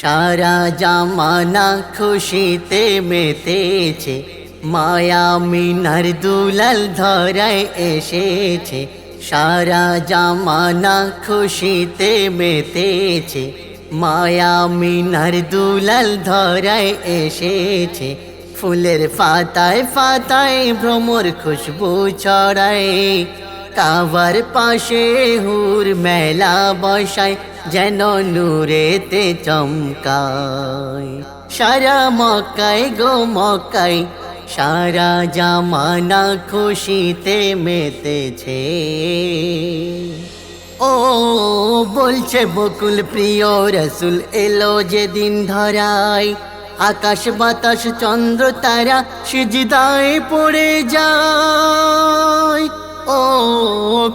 সারা জামানা খুশিতে মেতেছে। মায়া মিনার দুলাল ধরায় এসেছে। সারা জামানা খুশিতে মেতেছে। মায়া মিনার দুলাল ধরায় এসেছে। ফুলের পাতায় পাতায় ভ্রমর খুশবু ছড়ায়। কাবার পাশে হুর মেলা বসায়। যেন নূরেতে চমকায়। সারা মকাই গো মকাই সারা জামানা খুশিতে মেতেছে। ও বলছে বকুল প্রিয় রসুল এলো যেদিন ধরায়। আকাশ বাতাস চন্দ্র তারা সিজদায় পড়ে যায়।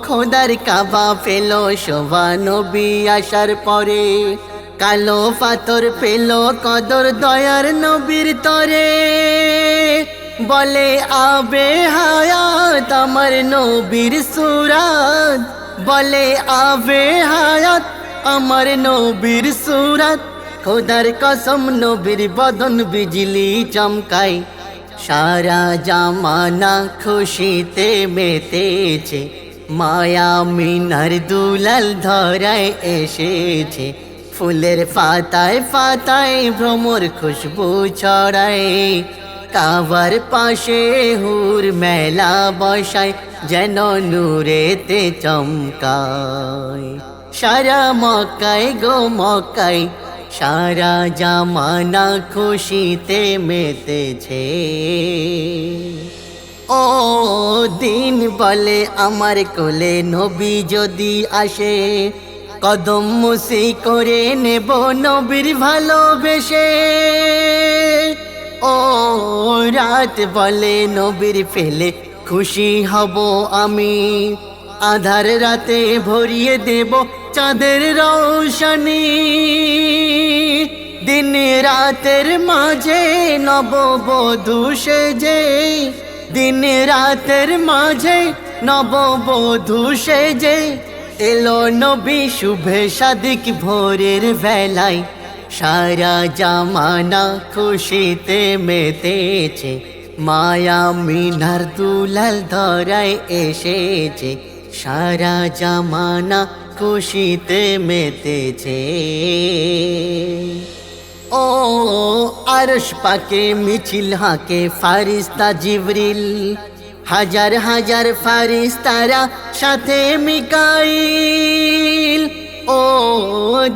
খোদার কাবা পেল শোভা নবী আসার পরে। কালো পাথর পেল কদর দয়ার নবীর তরে। বলে, আবে হায়াত আমার নবীর সুরাত। বলে, আবে হায়াত আমার নবীর সুরাত। খোদার কসম নবীর বদন বিজলি চমকায়। সারা জামানা খুশিতে মেতেছে। মায়া মিনার দুলাল ধরায় এসেছে। ফুলের পাতায় পাতায় ভ্রমর খুশবু ছড়ায়। কাবার পাশে হুর মেলা বসায়, যেন নূরেতে চমকায়। সারা মকাই গো মকাই সারা জামানা খুশিতে মেতেছে। ও দিন বলে আমার কোলে নবী যদি আসে, কদম মুসি করে নেব নবীর ভালোবেসে। ও রাত বলে নবীর ফেলে খুশি হব আমি। আধার রাতে ভরিয়ে দেব চাঁদের রৌশনী দিন রাতের মাঝে নববধূ সেজে দিন রাতের মাঝে নববধূ সেজে এলো নবী শুভে সাদিক ভোরের বেলায়। সারা জামানা খুশিতে মেতেছে, মায়া মিনার দুলাল ধরায় এসেছে। সারা জামানা খুশিতে মেতেছে। ও আরশ পাকে, মিছিল হাকে ফারিস্তা জিবরিল। হাজার হাজার ফারিস্তারা সাথে মিকাইল। ও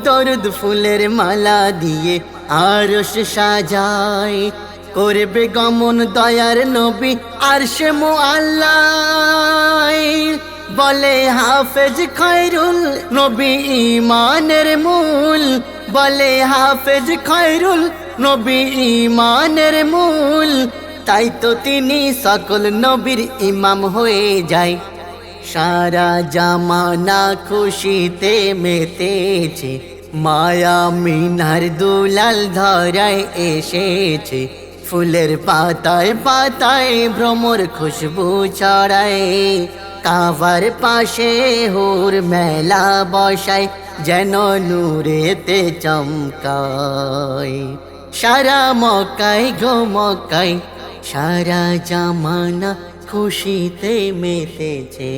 দরুদ ফুলের মালা দিয়ে আরশ সাজায়। করবে গমন দয়ার নবী আর সে আল্লাহ বলে হাফেজ খৈরুল নবী ইমানের মূল। বলে হাফেজ খৈরুল নবী ইমানের মূল। তাই তো তিনি সকল নবীর ইমাম হয়ে যায়। সারা জামানা খুশিতে মেতেছে, মায়া মিনার দুলাল ধরায় এসেছে। ফুলের পাতায় পাতায় ভ্রমর খুশবু ছড়ায়, কাবার পাশে হোর মেলা বসায়। যেন নূরেতে চমকায়। সারা মকাই গো মকাই সারা জামানা খুশিতে মেতেছে।